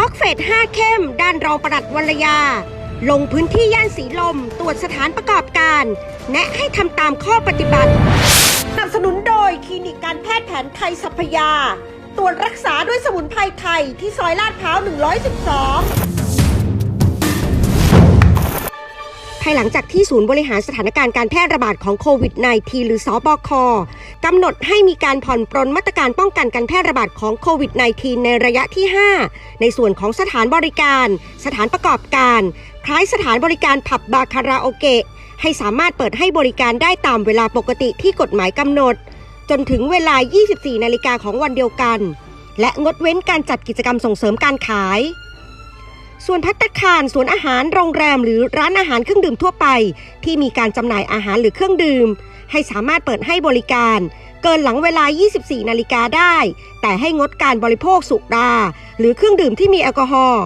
ล็อกเฟส 5 เข้ม ด้านรองปลัดวรยา ลงพื้นที่ย่านสีลม ตรวจสถานประกอบการ แนะให้ทำตามข้อปฏิบัติสนับสนุนโดยคลินิกการแพทย์แผนไทยสัพยา ตรวจรักษาด้วยสมุนไพรไทยที่ซอยลาดพร้าว 112 ภายหลังจากที่ศูนย์บริหารสถานการณ์การแพร่ระบาดของโควิด -19 หรือสอบคกำหนดให้มีการผ่อนปรนมาตรการป้องกันการแพร่ระบาดของโควิด -19 ในระยะที่ 5 ในส่วนของสถานบริการ สถานประกอบการ คล้ายสถานบริการผับบาคาราโอเกะ ให้สามารถเปิดให้บริการได้ตามเวลาปกติที่กฎหมายกำหนด จนถึงเวลา 24 นาฬิกาของวันเดียวกัน และงดเว้นการจัดกิจกรรมส่งเสริมการขาย ส่วนพัตตคารสวนอาหารโรงแรมหรือร้านอาหารเครื่องดื่มทั่วไป ที่มีการจำหน่ายอาหารหรือเครื่องดื่ม ให้สามารถเปิดให้บริการ เกินหลังเวลา 24 นาฬิกาได้ แต่ให้งดการบริโภคสุราหรือเครื่องดื่มที่มีแอลกอฮอล์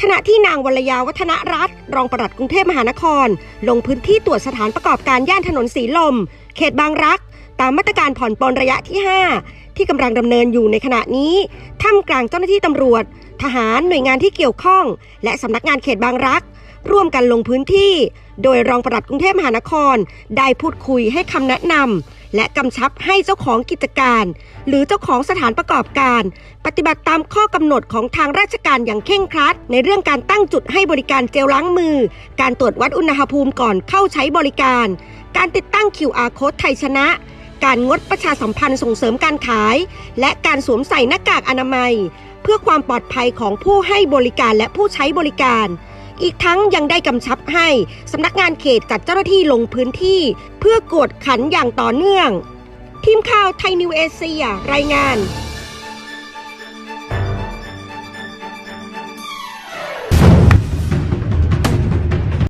ขณะที่นางวรยาวัฒนรัตน์รองปลัดกรุงเทพมหานคร ลงพื้นที่ตรวจสถานประกอบการย่านถนนสีลม เขตบางรัก ตามมาตรการผ่อนปลนระยะที่ 5 ที่กำลังดำเนินอยู่ในขณะนี้ท่ามกลางเจ้าหน้าที่ตำรวจ ทหารหน่วยงานที่เกี่ยวข้อง และสำนักงานเขตบางรัก ร่วมกันลงพื้นที่ โดยรองปลัดกรุงเทพมหานคร ได้พูดคุยให้คำแนะนำและกำชับให้เจ้าของกิจการ หรือเจ้าของสถานประกอบการ ปฏิบัติตามข้อกำหนดของทางราชการอย่างเคร่งครัด ในเรื่องการตั้งจุดให้บริการเจลล้างมือ การตรวจวัดอุณหภูมิก่อนเข้าใช้บริการ การติดตั้ง QR code ไทยชนะการงดประชาสัมพันธ์ส่งเสริมการขาย และการสวมใส่หน้ากากอนามัย เพื่อความปลอดภัยของผู้ให้บริการและผู้ใช้บริการ อีกทั้งยังได้กำชับให้สำนักงานเขตจัดเจ้าหน้าที่ลงพื้นที่ เพื่อกวดขันอย่างต่อเนื่อง ทีมข่าวไทยนิวเอเชียรายงาน